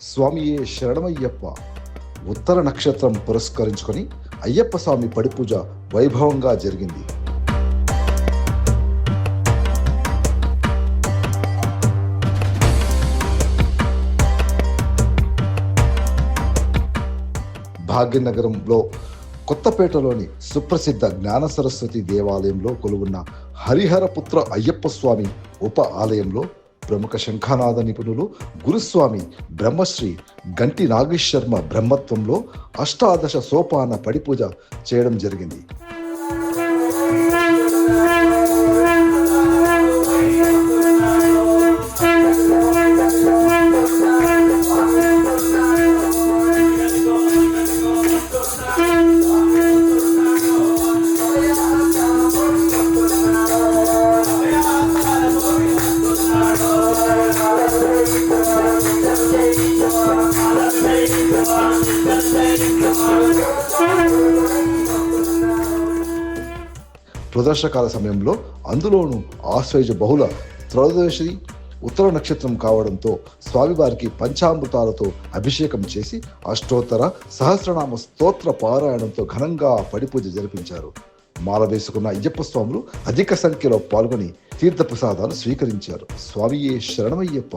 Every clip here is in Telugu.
స్వామియే శరణమయ్యప్ప. ఉత్తర నక్షత్రం పురస్కరించుకొని అయ్యప్ప స్వామి పడిపూజ వైభవంగా జరిగింది. భాగ్యనగరంలో కొత్తపేటలోని సుప్రసిద్ధ జ్ఞాన సరస్వతి దేవాలయంలో కొలువున్న హరిహరపుత్ర అయ్యప్ప స్వామి ఉప ఆలయంలో ప్రముఖ శంఖానాద నిపుణులు గురుస్వామి బ్రహ్మశ్రీ గంటి నాగేశ్వర్మ బ్రహ్మత్వంలో అష్టాదశ సోపాన పడిపూజ చేయడం జరిగింది. ప్రదర్శకాల సమయంలో అందులోనూ ఆశ్వయుజ బహుళ త్రయోదశి ఉత్తర నక్షత్రం కావడంతో స్వామివారికి పంచామృతాలతో అభిషేకం చేసి అష్టోత్తర సహస్రనామ స్తోత్ర పారాయణంతో ఘనంగా పడిపూజ జరిపించారు. మాల వేసుకున్న అయ్యప్ప స్వాములు అధిక సంఖ్యలో పాల్గొని తీర్థప్రసాదాలు స్వీకరించారు. స్వామియే శరణమయ్యప్ప.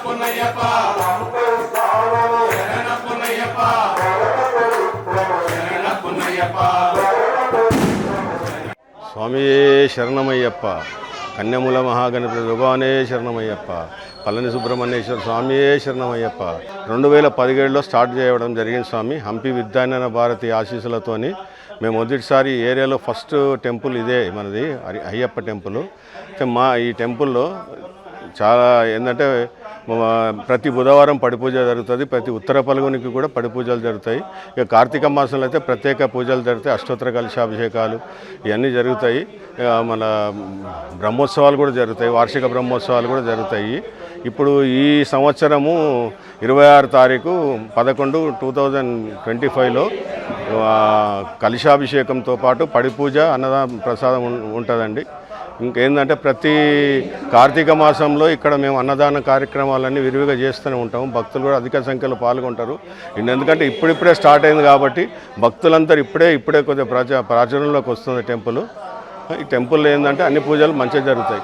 మాపల్లని స్వామియే శరణమయ్యప్ప. కన్యముల మహాగణపతి దుబానే శరణమయ్యప్ప. పళని సుబ్రహ్మణ్యేశ్వర స్వామియే శరణమయ్యప్ప. రెండు వేల పదిహేడులో స్టార్ట్ చేయడం జరిగింది స్వామి. హంపి విద్యానయన భారతి ఆశీస్సులతోని మేము మొదటిసారి ఏరియాలో ఫస్ట్ టెంపుల్ ఇదే మనది అయ్యప్ప టెంపుల్. మా ఈ టెంపుల్లో చాలా ఏంటంటే ప్రతి బుధవారం పడిపూజ జరుగుతుంది. ప్రతి ఉత్తర పలుగునికి కూడా పడి పూజలు జరుగుతాయి. ఇక కార్తీక మాసంలో అయితే ప్రత్యేక పూజలు జరుగుతాయి. అష్టోత్తర కలశాభిషేకాలు ఇవన్నీ జరుగుతాయి. మన బ్రహ్మోత్సవాలు కూడా జరుగుతాయి. వార్షిక బ్రహ్మోత్సవాలు కూడా జరుగుతాయి. ఇప్పుడు ఈ సంవత్సరము ఇరవై ఆరు తారీఖు పదకొండు టూ థౌజండ్ ట్వంటీ ఫైవ్లో కలుషాభిషేకంతో పాటు పడిపూజ అన్నదాన ప్రసాదం ఉం- ఉంటుందండి. ఇంకేందంటే ప్రతి కార్తీక మాసంలో ఇక్కడ మేము అన్నదాన కార్యక్రమాలన్నీ విరివిగా చేస్తూనే ఉంటాము. భక్తులు కూడా అధిక సంఖ్యలో పాల్గొంటారు. ఎందుకంటే ఇప్పుడిప్పుడే స్టార్ట్ అయింది కాబట్టి భక్తులందరూ ఇప్పుడే ఇప్పుడే కొద్దిగా ప్రాచ ప్రాచుర్యంలోకి వస్తుంది టెంపుల్. ఈ టెంపుల్ ఏంటంటే అన్ని పూజలు మంచిగా జరుగుతాయి.